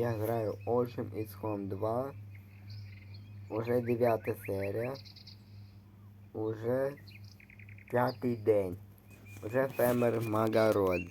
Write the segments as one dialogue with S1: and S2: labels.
S1: нашим Home 2. Уже дев'ята серія. Уже п'ятий день. Уже фермер Магарод.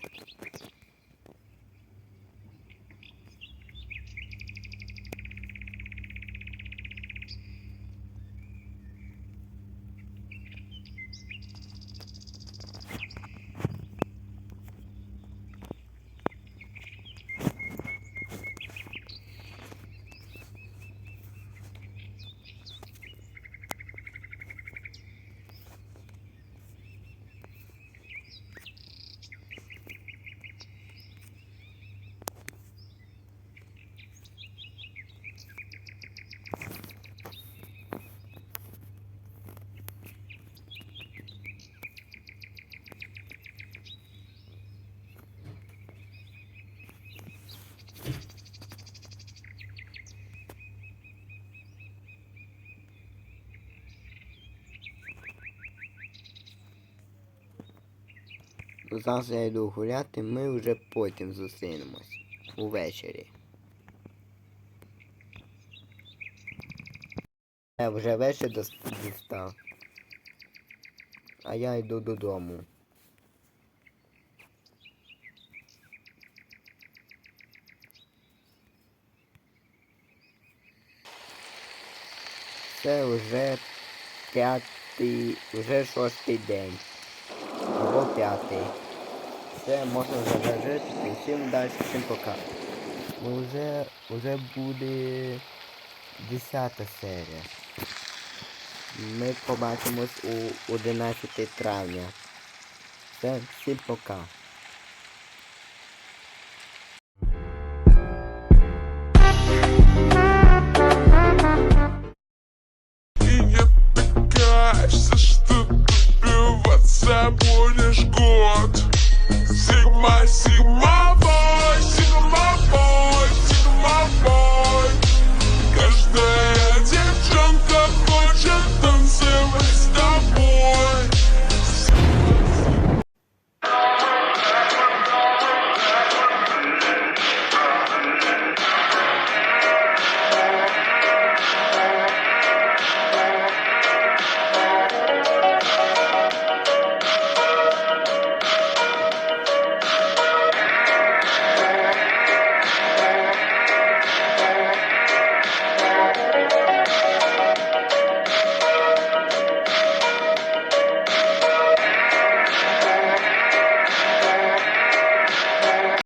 S1: Зараз я йду гуляти, ми вже потім зустрінемось. Увечері. Я вже вечір дістав. А я йду додому. Це вже п'ятий, вже шостий день. П'ятий. Це можна вже зажити. Всім далі, всім пока. Ну вже, вже буде десята серія. Ми побачимось у 11 травня. Все, всім пока.
S2: see